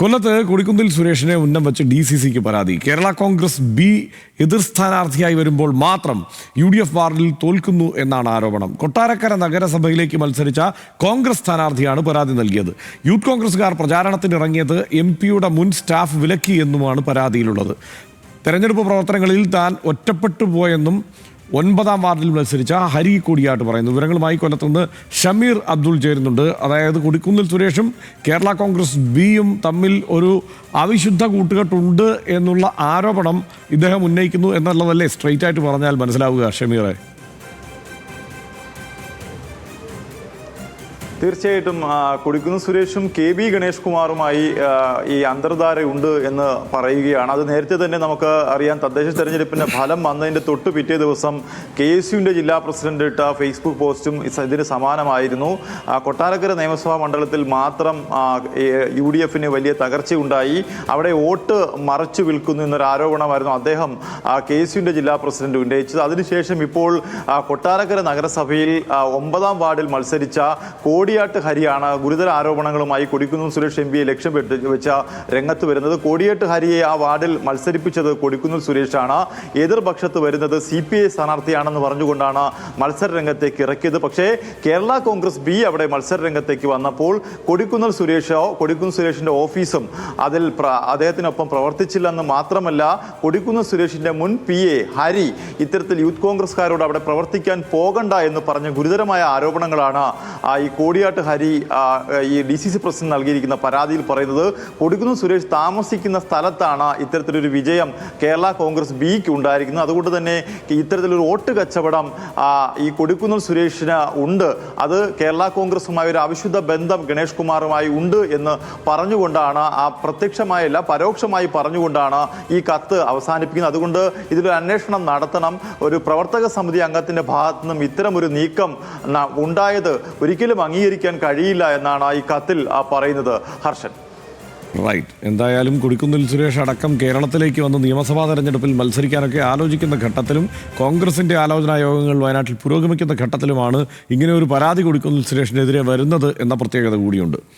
കൊല്ലത്ത് കൊടിക്കുന്നിൽ സുരേഷിനെ ഉന്നം വെച്ച് ഡി സി സിക്ക് പരാതി. കേരള കോൺഗ്രസ് ബി എതിർ സ്ഥാനാർത്ഥിയായി വരുമ്പോൾ മാത്രം യു ഡി എഫ് വാർഡിൽ തോൽക്കുന്നു എന്നാണ് ആരോപണം. കൊട്ടാരക്കര നഗരസഭയിലേക്ക് മത്സരിച്ച കോൺഗ്രസ് സ്ഥാനാർത്ഥിയാണ് പരാതി നൽകിയത്. യൂത്ത് കോൺഗ്രസുകാർ പ്രചാരണത്തിന് ഇറങ്ങിയത് എം പിയുടെ മുൻ സ്റ്റാഫ് വിലക്കി എന്നുമാണ് പരാതിയിലുള്ളത്. തെരഞ്ഞെടുപ്പ് പ്രവർത്തനങ്ങളിൽ താൻ ഒറ്റപ്പെട്ടു പോയെന്നും ഒൻപതാം വാർഡിൽ മത്സരിച്ച ഹരി കൊടിയാട്ട് പറയുന്നു. വിവരങ്ങളുമായി കൊല്ലത്തുനിന്ന് ഷമീർ അബ്ദുൾ ചേരുന്നുണ്ട്. അതായത് കൊടിക്കുന്നിൽ സുരേഷും കേരള കോൺഗ്രസ് ബിയും തമ്മിൽ ഒരു അവിശുദ്ധ കൂട്ടുകെട്ടുണ്ട് എന്നുള്ള ആരോപണം ഇദ്ദേഹം ഉന്നയിക്കുന്നു എന്നുള്ളതല്ലേ സ്ട്രെയിറ്റ് ആയിട്ട് പറഞ്ഞാൽ മനസ്സിലാവുക ഷമീറെ? തീർച്ചയായിട്ടും കൊടിക്കുന്ന് സുരേഷും കെ ബി ഗണേഷ് കുമാറുമായി ഈ അന്തർധാരയുണ്ട് എന്ന് പറയുകയാണ്. അത് നേരത്തെ തന്നെ നമുക്ക് അറിയാം തദ്ദേശ തെരഞ്ഞെടുപ്പിന്റെ ഫലം വന്നതിന്റെ തൊട്ട് പിറ്റേ ദിവസം കെ എസ് യുവിന്റെ ജില്ലാ പ്രസിഡന്റ് ഇട്ട ഫേസ്ബുക്ക് പോസ്റ്റും ഇതിന് സമാനമായിരുന്നു. കൊട്ടാരക്കര നിയമസഭാ മണ്ഡലത്തിൽ മാത്രം യു ഡി എഫിന് വലിയ തകർച്ചയുണ്ടായി. അവിടെ വോട്ട് മറച്ചു വിൽക്കുന്നു എന്നൊരു ആരോപണമായിരുന്നു അദ്ദേഹം കെ എസ് യുവിന്റെ ജില്ലാ പ്രസിഡന്റ് ഉന്നയിച്ചത്. അതിനുശേഷം ഇപ്പോൾ കൊട്ടാരക്കര നഗരസഭയിൽ ഒമ്പതാം വാർഡിൽ മത്സരിച്ച കോടിയാട്ട് ഹരിയാണ് ഗുരുതര ആരോപണങ്ങളുമായി കൊടിക്കുന്നും സുരേഷ് എം പിയെ ലക്ഷ്യം വെച്ച രംഗത്ത് വരുന്നത്. കോടിയാട്ട് ഹരിയെ ആ വാർഡിൽ മത്സരിപ്പിച്ചത് കൊടിക്കുന്നിൽ സുരേഷാണ്. എതിർപക്ഷത്ത് വരുന്നത് സി പി ഐ സ്ഥാനാർത്ഥിയാണെന്ന് പറഞ്ഞുകൊണ്ടാണ് മത്സര രംഗത്തേക്ക് ഇറക്കിയത്. പക്ഷേ കേരള കോൺഗ്രസ് ബി അവിടെ മത്സര രംഗത്തേക്ക് വന്നപ്പോൾ കൊടിക്കുന്നിൽ സുരേഷോ കൊടിക്കുന്നിൽ സുരേഷിന്റെ ഓഫീസും അതിൽ അദ്ദേഹത്തിനൊപ്പം പ്രവർത്തിച്ചില്ലെന്ന് മാത്രമല്ല കൊടിക്കുന്നിൽ സുരേഷിന്റെ മുൻ പി എ ഹരി ഇത്തരത്തിൽ യൂത്ത് കോൺഗ്രസ്കാരോട് അവിടെ പ്രവർത്തിക്കാൻ പോകണ്ട എന്ന് പറഞ്ഞ ഗുരുതരമായ ആരോപണങ്ങളാണ് ഈ കോടിയാട്ട് ഹരി ഈ ഡി സി സി പ്രസിഡന്റ് നൽകിയിരിക്കുന്ന പരാതിയിൽ പറയുന്നത് കൊടിക്കുന്ന് സുരേഷ് താമസിക്കുന്ന സ്ഥലത്താണ് ഇത്തരത്തിലൊരു വിജയം കേരള കോൺഗ്രസ് ബിക്ക് ഉണ്ടായിരിക്കുന്നത്. അതുകൊണ്ട് തന്നെ ഇത്തരത്തിലൊരു വോട്ട് കച്ചവടം ഈ കൊടിക്കുന്നിൽ സുരേഷിന് ഉണ്ട്. അത് കേരള കോൺഗ്രസുമായി ഒരു അവിശുദ്ധ ബന്ധം ഗണേഷ് കുമാറുമായി ഉണ്ട് എന്ന് പറഞ്ഞുകൊണ്ടാണ് ആ പ്രത്യക്ഷമായല്ല പരോക്ഷമായി പറഞ്ഞുകൊണ്ടാണ് ഈ കത്ത് അവസാനിപ്പിക്കുന്നത്. അതുകൊണ്ട് ഇതിലൊരു അന്വേഷണം നടത്തണം. ഒരു പ്രവർത്തക സമിതി അംഗത്തിന്റെ ഭാഗത്തു നിന്നും ഇത്തരം ഒരു നീക്കം ഉണ്ടായത് ഒരിക്കലും അംഗീകരിക്കാൻ കഴിയില്ല എന്നാണ് ഈ കത്തിൽ പറയുന്നത് ഹർഷൻ. റൈറ്റ് എന്തായാലും കൊടിക്കുന്നിൽ സുരേഷ് അടക്കം കേരളത്തിലേക്ക് വന്ന് നിയമസഭാ തെരഞ്ഞെടുപ്പിൽ മത്സരിക്കാനൊക്കെ ആലോചിക്കുന്ന ഘട്ടത്തിലും കോൺഗ്രസിന്റെ ആലോചനാ യോഗങ്ങൾ വയനാട്ടിൽ പുരോഗമിക്കുന്ന ഘട്ടത്തിലുമാണ് ഇങ്ങനെ ഒരു പരാതി കൊടിക്കുന്നിൽ സുരേഷിനെതിരെ വരുന്നത് എന്ന പ്രത്യേകത കൂടിയുണ്ട്.